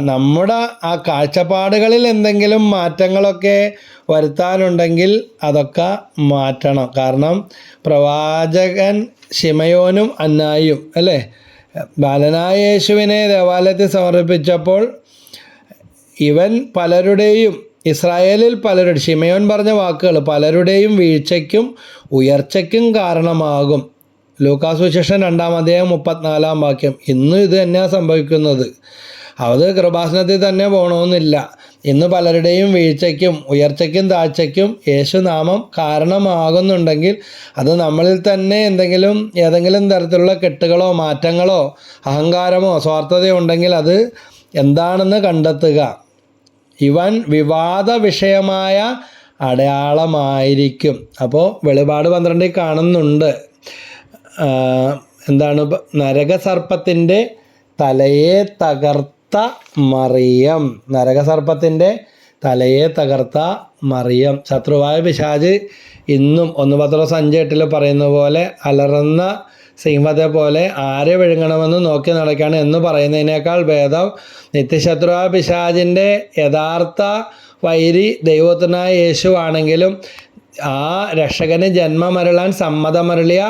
A: നമ്മുടെ ആ കാഴ്ചപ്പാടുകളിൽ എന്തെങ്കിലും മാറ്റങ്ങളൊക്കെ വരുത്താനുണ്ടെങ്കിൽ അതൊക്കെ മാറ്റണം. കാരണം പ്രവാചകൻ ഷിമയോനും അന്നായും അല്ലേ? ബാലനായ യേശുവിനെ ദേവാലയത്തിൽ സമർപ്പിച്ചപ്പോൾ ഇവൻ പലരുടെയും ഇസ്രായേലിൽ പലരുടെ ഷിമയോൻ പറഞ്ഞ വാക്കുകൾ പലരുടെയും വീഴ്ചയ്ക്കും ഉയർച്ചയ്ക്കും കാരണമാകും. ലൂക്കാസ് വിശേഷം രണ്ടാം അധ്യായം മുപ്പത്തിനാലാം വാക്യം. ഇന്നും ഇത് തന്നെയാണ് സംഭവിക്കുന്നത്. അത് കൃപാസനത്തിൽ തന്നെ പോകണമെന്നില്ല ഇന്ന് പലരുടെയും വീഴ്ചയ്ക്കും ഉയർച്ചയ്ക്കും താഴ്ചയ്ക്കും യേശുനാമം കാരണമാകുന്നുണ്ടെങ്കിൽ അത് നമ്മളിൽ തന്നെ എന്തെങ്കിലും ഏതെങ്കിലും തരത്തിലുള്ള കെട്ടുകളോ മാറ്റങ്ങളോ അഹങ്കാരമോ സ്വാർത്ഥതയോ ഉണ്ടെങ്കിൽ അത് എന്താണെന്ന് കണ്ടെത്തുക. ഇവൻ വിവാദ വിഷയമായ അടയാളമായിരിക്കും. അപ്പോൾ വെളിപാട് പന്ത്രണ്ടിൽ കാണുന്നുണ്ട്. എന്താണ് നരകസർപ്പത്തിന്റെ തലയെ തകർത്ത മറിയം. നരകസർപ്പത്തിന്റെ തലയെ തകർത്ത മറിയം. ശത്രുവായ പിശാജ് ഇന്നും ഒന്ന് പത്ര സഞ്ചേട്ടിൽ പറയുന്ന പോലെ അലറുന്ന സിംഹത്തെ പോലെ ആരെ വിഴുങ്ങണമെന്ന് നോക്കി നടക്കുകയാണ് എന്ന് പറയുന്നതിനേക്കാൾ ഭേദം നിത്യശത്രു പിശാജിന്റെ യഥാർത്ഥ വൈരി ദൈവത്തിനായ യേശു ആണെങ്കിലും ആ രക്ഷകന് ജന്മമരളാൻ സമ്മതമരളിയ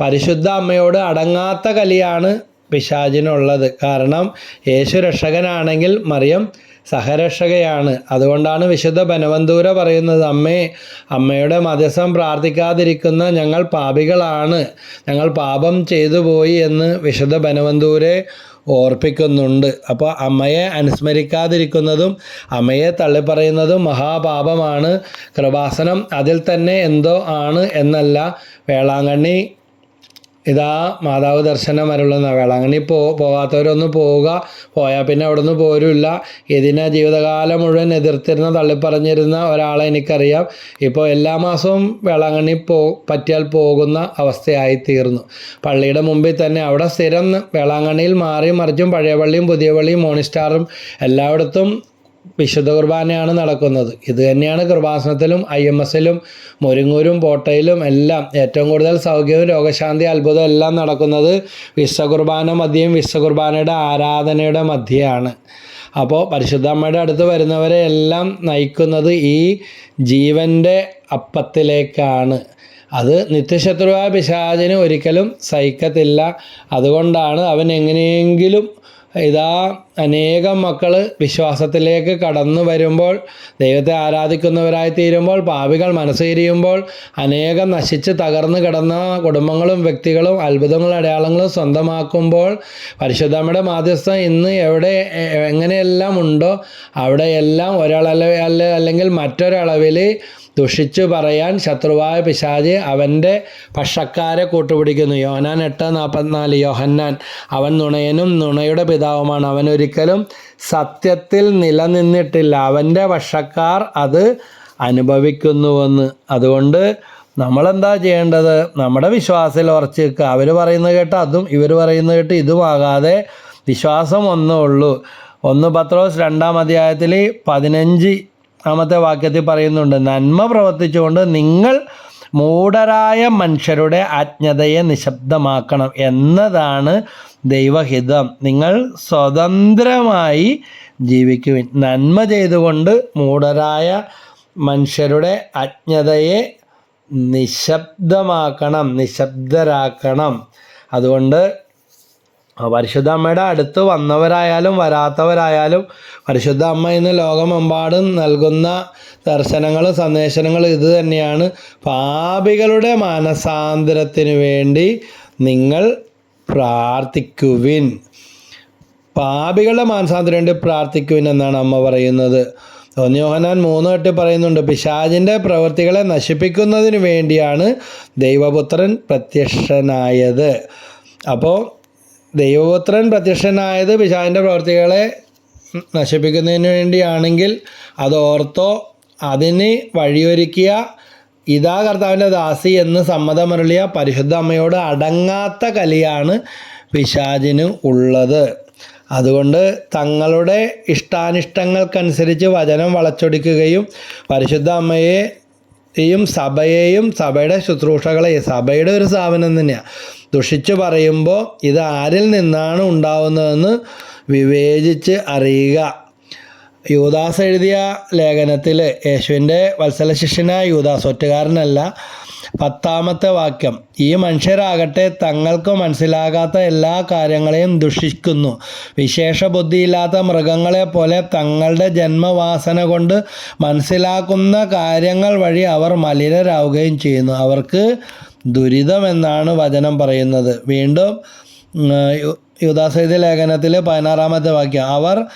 A: പരിശുദ്ധ അമ്മയോട് അടങ്ങാത്ത കലിയാണ് പിശാചിനുള്ളത്. കാരണം യേശു രക്ഷകനാണെങ്കിൽ മറിയം സഹരക്ഷകയാണ്. അതുകൊണ്ടാണ് വിശുദ്ധ ബനവന്തൂര പറയുന്നത് അമ്മേ അമ്മയുടെ മധ്യസ്ഥം പ്രാർത്ഥിക്കാതിരിക്കുന്ന ഞങ്ങൾ പാപികളാണ്. ഞങ്ങൾ പാപം ചെയ്തു പോയി എന്ന് വിശുദ്ധ ബനവന്തൂരെ ഓർപ്പിക്കുന്നുണ്ട്. അപ്പോൾ അമ്മയെ അനുസ്മരിക്കാതിരിക്കുന്നതും അമ്മയെ തള്ളിപ്പറയുന്നതും മഹാപാപമാണ്. കൃപാസനം അതിൽ തന്നെ എന്തോ ആണ് എന്നല്ല വേളാങ്കണ്ണി ഇതാ മാതാവ് ദർശനം അരുളുന്ന വേളാങ്കണ്ണി പോ പോകാത്തവരൊന്ന് പോവുക. പോയാൽ പിന്നെ അവിടെ നിന്ന് പോരില്ല. ഇതിനെ ജീവിതകാലം മുഴുവൻ എതിർത്തിരുന്ന തള്ളിപ്പറഞ്ഞിരുന്ന ഒരാളെ എനിക്കറിയാം. ഇപ്പോൾ എല്ലാ മാസവും വേളാങ്കണ്ണി പോ പറ്റിയാൽ പോകുന്ന അവസ്ഥയായി തീർന്നു പള്ളിയുടെ മുമ്പിൽ തന്നെ അവിടെ സ്ഥിരം വേളാങ്കണ്ണിയിൽ മാറി മറിച്ചും പഴയ പള്ളിയും പുതിയ പള്ളിയും മോണിസ്റ്റാറും എല്ലായിടത്തും വിശുദ്ധ കുർബാനയാണ് നടക്കുന്നത്. ഇത് തന്നെയാണ് കൃപാസനത്തിലും ഐ എം എസിലും മുരിങ്ങൂരും പോട്ടയിലും എല്ലാം ഏറ്റവും കൂടുതൽ സൗഖ്യവും രോഗശാന്തി അത്ഭുതം എല്ലാം നടക്കുന്നത് വിശ്വ മധ്യം മധ്യയും വിശ്വ കുർബാനയുടെ ആരാധനയുടെ മധ്യയാണ്. അപ്പോൾ പരിശുദ്ധ അമ്മയുടെ അടുത്ത് വരുന്നവരെ എല്ലാം നയിക്കുന്നത് ഈ ജീവന്റെ അപ്പത്തിലേക്കാണ്. അത് നിത്യശത്രുവായ പിശാചിന് ഒരിക്കലും സഹിക്കത്തില്ല. അതുകൊണ്ടാണ് അവൻ എങ്ങനെയെങ്കിലും ഇതാ അനേകം മക്കൾ വിശ്വാസത്തിലേക്ക് കടന്നു വരുമ്പോൾ ദൈവത്തെ ആരാധിക്കുന്നവരായി തീരുമ്പോൾ പാപികൾ മനസ്സേരിയുമ്പോൾ അനേകം നശിച്ച് തകർന്നു കിടന്ന കുടുംബങ്ങളും വ്യക്തികളും അത്ഭുതങ്ങളും അടയാളങ്ങളും സ്വന്തമാക്കുമ്പോൾ പരിശുദ്ധമ്മയുടെ മാധ്യസ്ഥ ഇന്ന് എവിടെ എങ്ങനെയെല്ലാം ഉണ്ടോ അവിടെയെല്ലാം അല്ല അല്ലെങ്കിൽ മറ്റൊരളവിൽ ദുഷിച്ചു പറയാൻ ശത്രുവായ പിശാജ് അവന്റെ പക്ഷക്കാരെ കൂട്ടുപിടിക്കുന്നു. യോഹനാൻ എട്ട് നാൽപ്പത്തിനാല്. യോഹന്നാൻ അവൻ നുണയനും നുണയുടെ പിതാവുമാണ്. അവൻ ഒരിക്കലും സത്യത്തിൽ നിലനിന്നിട്ടില്ല. അവന്റെ പക്ഷക്കാർ അത് അനുഭവിക്കുന്നുവെന്ന്. അതുകൊണ്ട് നമ്മളെന്താ ചെയ്യേണ്ടത്? നമ്മുടെ വിശ്വാസത്തിൽ ഉറച്ചു നിൽക്കുക. അവർ പറയുന്നത് കേട്ട് അതും ഇവർ പറയുന്നത് കേട്ട് ഇതുമാകാതെ വിശ്വാസം ഒന്നേ ഉള്ളൂ. ഒന്ന് പത്രോസ് രണ്ടാം അധ്യായത്തിൽ പതിനഞ്ച് ആമത്തെ വാക്യത്തിൽ പറയുന്നുണ്ട് നന്മ പ്രവർത്തിച്ചുകൊണ്ട് നിങ്ങൾ മൂഢരായ മനുഷ്യരുടെ അജ്ഞതയെ നിശബ്ദമാക്കണം എന്നതാണ് ദൈവഹിതം. നിങ്ങൾ സ്വതന്ത്രമായി ജീവിക്കുവിൻ. നന്മ ചെയ്തുകൊണ്ട് മൂഢരായ മനുഷ്യരുടെ അജ്ഞതയെ നിശബ്ദമാക്കണം നിശബ്ദരാക്കണം. അതുകൊണ്ട് പരിശുദ്ധ അമ്മയുടെ അടുത്ത് വന്നവരായാലും വരാത്തവരായാലും പരിശുദ്ധ അമ്മ ഇന്ന് ലോകമെമ്പാടും നൽകുന്ന ദർശനങ്ങളും സന്ദേശങ്ങളും ഇത് തന്നെയാണ്. പാപികളുടെ മാനസാന്തരത്തിന് വേണ്ടി നിങ്ങൾ പ്രാർത്ഥിക്കുവിൻ. പാപികളുടെ മാനസാന്തരം വേണ്ടി പ്രാർത്ഥിക്കുവിൻ എന്നാണ് അമ്മ പറയുന്നത്. യോഹനാൻ മൂന്ന് എട്ട് പറയുന്നുണ്ട് പിശാചിന്റെ പ്രവൃത്തികളെ നശിപ്പിക്കുന്നതിന് വേണ്ടിയാണ് ദൈവപുത്രൻ പ്രത്യക്ഷനായത്. അപ്പോൾ ദൈവപുത്രൻ പ്രത്യക്ഷനായത് പിശാവിന്റെ പ്രവർത്തികളെ നശിപ്പിക്കുന്നതിന് വേണ്ടിയാണെങ്കിൽ അത് ഓർത്തോ അതിന് വഴിയൊരുക്കിയ ഇതാ കർത്താവിന്റെ ദാസി എന്ന് സമ്മതമരുളിയ പരിശുദ്ധ അമ്മയോട് അടങ്ങാത്ത കലിയാണ് പിശാചിന് ഉള്ളത്. അതുകൊണ്ട് തങ്ങളുടെ ഇഷ്ടാനിഷ്ടങ്ങൾക്കനുസരിച്ച് വചനം വളച്ചൊടിക്കുകയും പരിശുദ്ധ അമ്മയെയും സഭയെയും സഭയുടെ ശുശ്രൂഷകളെയും സഭയുടെ ഒരു സ്ഥാപനം തന്നെയാണ് ദുഷിച്ചു പറയുമ്പോൾ ഇത് ആരിൽ നിന്നാണ് ഉണ്ടാവുന്നതെന്ന് വിവേചിച്ച് അറിയുക. യൂദാസ് എഴുതിയ ലേഖനത്തിൽ യേശുവിന്റെ വത്സല ശിഷ്യനായ യൂദാസ് ഒറ്റുകാരനല്ല പത്താമത്തെ വാക്യം ഈ മനുഷ്യരാകട്ടെ തങ്ങൾക്ക് മനസ്സിലാകാത്ത എല്ലാ കാര്യങ്ങളെയും ദുഷിക്കുന്നു. വിശേഷ ബുദ്ധിയില്ലാത്ത മൃഗങ്ങളെ പോലെ തങ്ങളുടെ ജന്മവാസന കൊണ്ട് മനസ്സിലാക്കുന്ന കാര്യങ്ങൾ വഴി അവർ മലിനരാവുകയും ചെയ്യുന്നു. അവർക്ക് ദുരിതമെന്നാണ് വചനം പറയുന്നത്. വീണ്ടും യുദാസഹിത ലേഖനത്തിലെ പതിനാറാമത്തെ വാക്യം അവർ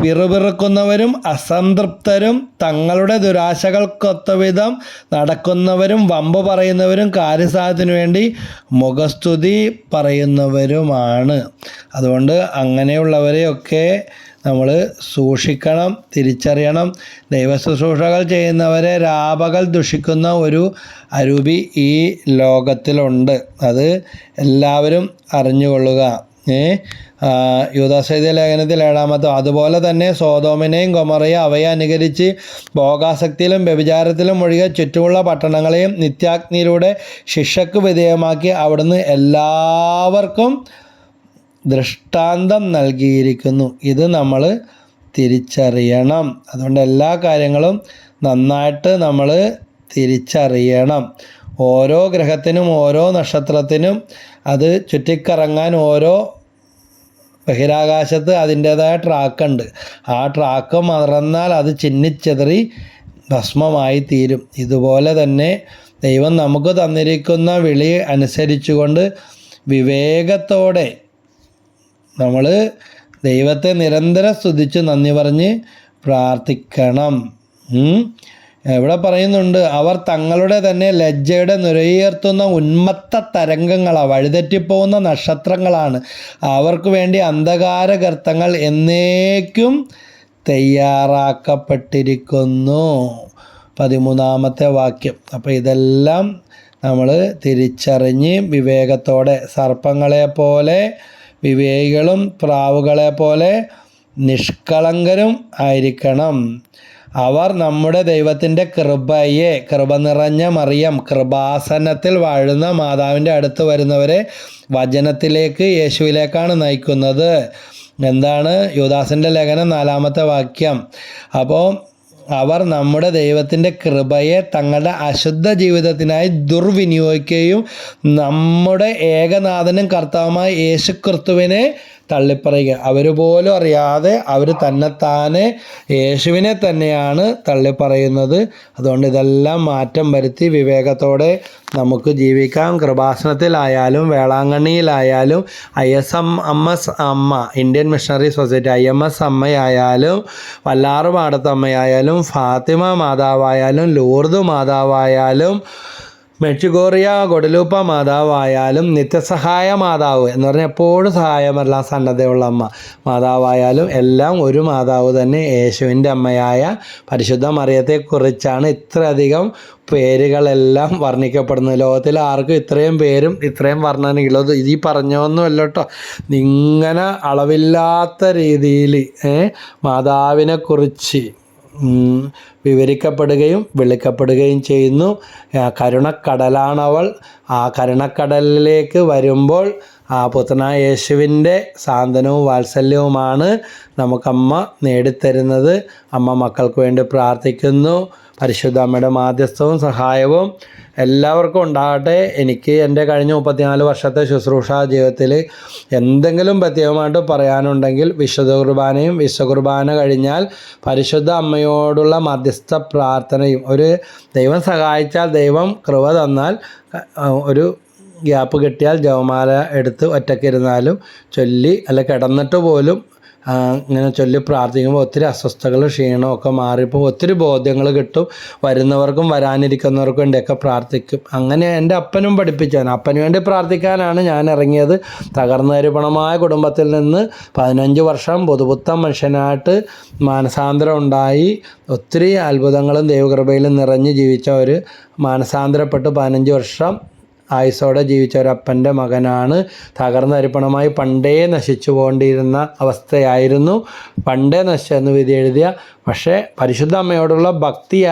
A: പിറുപിറുക്കുന്നവരും അസംതൃപ്തരും തങ്ങളുടെ ദുരാശകൾക്കൊത്ത വിധം നടക്കുന്നവരും വമ്പ് പറയുന്നവരും കാര്യസാധ്യത്തിനു വേണ്ടി മുഖസ്തുതി പറയുന്നവരുമാണ്. അതുകൊണ്ട് അങ്ങനെയുള്ളവരെയൊക്കെ നമ്മൾ സൂക്ഷിക്കണം തിരിച്ചറിയണം. ദൈവശുശ്രൂഷകൾ ചെയ്യുന്നവരെ രാപകൽ ദുഷിക്കുന്ന ഒരു അരുവി ഈ ലോകത്തിലുണ്ട്. അത് എല്ലാവരും അറിഞ്ഞുകൊള്ളുക. യൂദാസൈദ്യ ലേഖനത്തിൽ ഏഴാമത്തോ അതുപോലെ തന്നെ സോതോമിനെയും ഗൊമറയും അവയെ അനുകരിച്ച് ഭോഗാസക്തിയിലും വ്യഭിചാരത്തിലും ഒഴികെ ചുറ്റുമുള്ള പട്ടണങ്ങളെയും നിത്യാഗ്നിയിലൂടെ ശിക്ഷക്ക് വിധേയമാക്കി അവിടുന്ന് എല്ലാവർക്കും ദൃഷ്ടാന്തം നൽകിയിരിക്കുന്നു. ഇത് നമ്മൾ തിരിച്ചറിയണം. അതുകൊണ്ട് എല്ലാ കാര്യങ്ങളും നന്നായിട്ട് നമ്മൾ തിരിച്ചറിയണം. ഓരോ ഗ്രഹത്തിനും ഓരോ നക്ഷത്രത്തിനും അത് ചുറ്റിക്കറങ്ങാൻ ഓരോ ബഹിരാകാശത്ത് അതിന്റേതായ ട്രാക്കുണ്ട്. ആ ട്രാക്ക് മറന്നാൽ അത് ചിന്നിച്ചെതറി ഭസ്മമായി തീരും ഇതുപോലെ തന്നെ ദൈവം നമുക്ക് തന്നിരിക്കുന്ന വിളി അനുസരിച്ചുകൊണ്ട് വിവേകത്തോടെ നമ്മൾ ദൈവത്തെ നിരന്തരം സ്തുതിച്ച് നന്ദി പറഞ്ഞ് പ്രാർത്ഥിക്കണം. ഇവിടെ പറയുന്നുണ്ട് അവർ തങ്ങളുടെ തന്നെ ലജ്ജയുടെ നുരയുയർത്തുന്ന ഉന്മത്ത തരംഗങ്ങളാണ് വഴിതെറ്റിപ്പോകുന്ന നക്ഷത്രങ്ങളാണ്. അവർക്ക് വേണ്ടി അന്ധകാര ഗർത്തങ്ങൾ എന്നേക്കും തയ്യാറാക്കപ്പെട്ടിരിക്കുന്നു. പതിമൂന്നാമത്തെ വാക്യം. അപ്പോൾ ഇതെല്ലാം നമ്മൾ തിരിച്ചറിഞ്ഞ് വിവേകത്തോടെ സർപ്പങ്ങളെ പോലെ വിവേകികളും പ്രാവുകളെ പോലെ നിഷ്കളങ്കരും ആയിരിക്കണം. അവർ നമ്മുടെ ദൈവത്തിന്റെ കൃപയെ കൃപ നിറഞ്ഞ മറിയം കൃപാസനത്തിൽ വാഴുന്ന മാതാവിന്റെ അടുത്ത് വരുന്നവരെ വചനത്തിലേക്ക് യേശുവിലേക്കാണ് നയിക്കുന്നത്. എന്താണ്? യുദാസിന്റെ ലേഖനം നാലാമത്തെ വാക്യം. അപ്പോൾ അവർ നമ്മുടെ ദൈവത്തിന്റെ കൃപയെ തങ്ങളുടെ അശുദ്ധ ജീവിതത്തിനായി ദുർവിനിയോഗിക്കുകയും നമ്മുടെ ഏകനാഥനും കർത്താവുമായ യേശു ക്രിസ്തുവിനെ തള്ളിപ്പറയുക. അവർ പോലും അറിയാതെ അവർ തന്നെത്താനെ യേശുവിനെ തന്നെയാണ് തള്ളിപ്പറയുന്നത്. അതുകൊണ്ട് ഇതെല്ലാം മാറ്റം വരുത്തി വിവേകത്തോടെ നമുക്ക് ജീവിക്കാം. കൃപാസനത്തിലായാലും വേളാങ്കണ്ണിയിലായാലും I S M M S അമ്മ Indian missionary society I M S അമ്മയായാലും വല്ലാറ് പാടത്തമ്മയായാലും ഫാത്തിമ മാതാവായാലും ലൂർദ് മാതാവായാലും മെച്ചിഗോറിയ ഗൊഡലൂപ്പ മാതാവായാലും നിത്യസഹായ മാതാവ് എന്ന് പറഞ്ഞാൽ എപ്പോഴും സഹായമെല്ലാം സന്നദ്ധയുള്ള അമ്മ. മാതാവായാലും എല്ലാം ഒരു മാതാവ് തന്നെ യേശുവിന്റെ അമ്മയായ പരിശുദ്ധ മറിയത്തെക്കുറിച്ചാണ് ഇത്രയധികം പേരുകളെല്ലാം വർണിക്കപ്പെടുന്നത്. ലോകത്തിൽ ആർക്കും ഇത്രയും പേരും ഇത്രയും വർണനയുള്ളത് ഈ പറഞ്ഞൊന്നുമല്ല കേട്ടോ. ഇങ്ങനെ അളവില്ലാത്ത രീതിയിൽ മാതാവിനെക്കുറിച്ച് വിവരിക്കപ്പെടുകയും വിളിക്കപ്പെടുകയും ചെയ്യുന്നു. കരുണക്കടലാണവൾ. ആ കരുണക്കടലിലേക്ക് വരുമ്പോൾ ആ പുത്രനായ യേശുവിന്റെ സാന്ത്വനവും വാത്സല്യവുമാണ് നമുക്കമ്മ നേടിത്തരുന്നത്. അമ്മ മക്കൾക്ക് വേണ്ടി പ്രാർത്ഥിക്കുന്നു. പരിശുദ്ധ അമ്മയുടെ മാധ്യസ്ഥവും സഹായവും എല്ലാവർക്കും ഉണ്ടാകട്ടെ. എനിക്ക് എന്റെ കഴിഞ്ഞ മുപ്പത്തിനാല് വർഷത്തെ ശുശ്രൂഷ ജീവിതത്തിൽ എന്തെങ്കിലും പ്രത്യേകമായിട്ട് പറയാനുണ്ടെങ്കിൽ വിശുദ്ധ കുർബാനയും വിശ്വ കുർബാന കഴിഞ്ഞാൽ പരിശുദ്ധ അമ്മയോടുള്ള മധ്യസ്ഥ പ്രാർത്ഥനയും ഒരു ദൈവം സഹായിച്ചാൽ ദൈവം കൃപ തന്നാൽ ഒരു ഗ്യാപ്പ് കിട്ടിയാൽ ജവമാല എടുത്ത് ഒറ്റക്കിരുന്നാലും ചൊല്ലി അല്ല കിടന്നിട്ട് പോലും ഇങ്ങനെ ചൊല്ലി പ്രാർത്ഥിക്കുമ്പോൾ ഒത്തിരി അസ്വസ്ഥകൾ ക്ഷീണവും ഒക്കെ മാറിപ്പോൾ ഒത്തിരി ബോധ്യങ്ങൾ കിട്ടും. വരുന്നവർക്കും വരാനിരിക്കുന്നവർക്കും വേണ്ടിയൊക്കെ പ്രാർത്ഥിക്കും. അങ്ങനെ എന്റെ അപ്പനും പഠിപ്പിച്ചാണ് അപ്പന് വേണ്ടി പ്രാർത്ഥിക്കാനാണ് ഞാൻ ഇറങ്ങിയത്. തകർന്നരിപ്പണമായ കുടുംബത്തിൽ നിന്ന് പതിനഞ്ച് വർഷം പുതുപുത്ത മനുഷ്യനായിട്ട് മാനസാന്തരം ഉണ്ടായി. ഒത്തിരി അത്ഭുതങ്ങളും ദൈവകൃപയിലും നിറഞ്ഞ് ജീവിച്ച ഒരു മാനസാന്തരപ്പെട്ട് പതിനഞ്ച് വർഷം ആയുസോടെ ജീവിച്ച ഒരപ്പന്റെ മകനാണ്. തകർന്ന അരിപ്പണമായി പണ്ടേ നശിച്ചു പോകേണ്ടിയിരുന്ന അവസ്ഥയായിരുന്നു. പണ്ടേ നശിച്ചെന്ന് വിധി എഴുതിയ പക്ഷേ പരിശുദ്ധ അമ്മയോടുള്ള ഭക്തി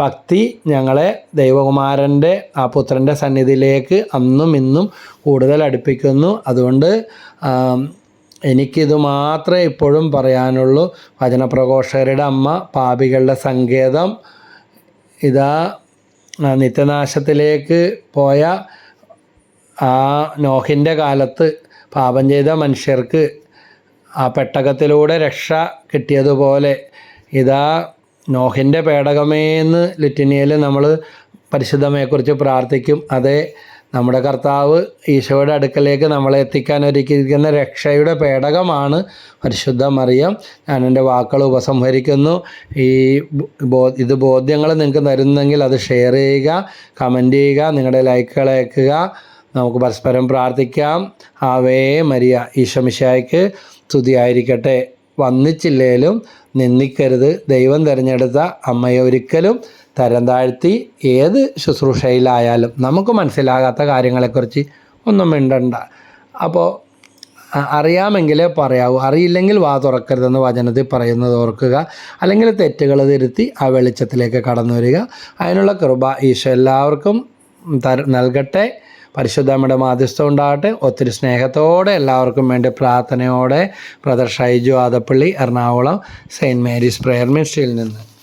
A: ഭക്തി ഞങ്ങളെ ദൈവകുമാരന്റെ ആ പുത്രന്റെ സന്നിധിയിലേക്ക് അന്നും ഇന്നും കൂടുതൽ അടുപ്പിക്കുന്നു. അതുകൊണ്ട് എനിക്കിത് മാത്രമേ ഇപ്പോഴും പറയാനുള്ളൂ. വചനപ്രഘോഷകരുടെ അമ്മ പാപികളുടെ സങ്കേതം ഇതാ നിത്യനാശത്തിലേക്ക് പോയ ആ നോഹിന്റെ കാലത്ത് പാപം ചെയ്ത മനുഷ്യർക്ക് ആ പെട്ടകത്തിലൂടെ രക്ഷ കിട്ടിയതുപോലെ ഇതാ നോഹിന്റെ പേടകമേന്ന് ലിറ്റിനിയയിൽ നമ്മൾ പരിശുദ്ധമയെക്കുറിച്ച് പ്രാർത്ഥിക്കും. അതേ നമ്മുടെ കർത്താവ് ഈശോയുടെ അടുക്കലേക്ക് നമ്മളെ എത്തിക്കാൻ ഒരുക്കിയിരിക്കുന്ന രക്ഷയുടെ പേടകമാണ് പരിശുദ്ധ മറിയം. ഞാൻ എന്റെ വാക്കുകൾ ഉപസംഹരിക്കുന്നു. ഈ ബോ ഇത് ബോധ്യങ്ങൾ നിങ്ങൾക്ക് തരുന്നെങ്കിൽ അത് ഷെയർ ചെയ്യുക കമന്റ് ചെയ്യുക നിങ്ങളുടെ ലൈക്കുകൾ അയക്കുക. നമുക്ക് പരസ്പരം പ്രാർത്ഥിക്കാം. ആവേ മരിയ ഈശമിശായ്ക്ക് സ്തുതിയായിരിക്കട്ടെ. വന്നിച്ചില്ലേലും നിന്ദിക്കരുത്. ദൈവം തിരഞ്ഞെടുത്ത അമ്മയെ ഒരിക്കലും തരം താഴ്ത്തി ഏത് ശുശ്രൂഷയിലായാലും നമുക്ക് മനസ്സിലാകാത്ത കാര്യങ്ങളെക്കുറിച്ച് ഒന്നും മിണ്ടണ്ട. അപ്പോൾ അറിയാമെങ്കിലേ പറയാവൂ. അറിയില്ലെങ്കിൽ വാ തുറക്കരുതെന്ന് വചനത്തിൽ പറയുന്നത് ഓർക്കുക. അല്ലെങ്കിൽ തെറ്റുകൾ തിരുത്തി ആ വെളിച്ചത്തിലേക്ക് കടന്നു വരിക. അതിനുള്ള കൃപ ഈശോ എല്ലാവർക്കും തര നൽകട്ടെ. പരിശുദ്ധമ്മയുടെ മാധ്യസ്ഥം ഉണ്ടാകട്ടെ. ഒത്തിരി സ്നേഹത്തോടെ എല്ലാവർക്കും വേണ്ടി പ്രാർത്ഥനയോടെ brother Shaiju Adappally Ernakulam saint Mary's prayer മിനിസ്ട്രിയിൽ നിന്ന്.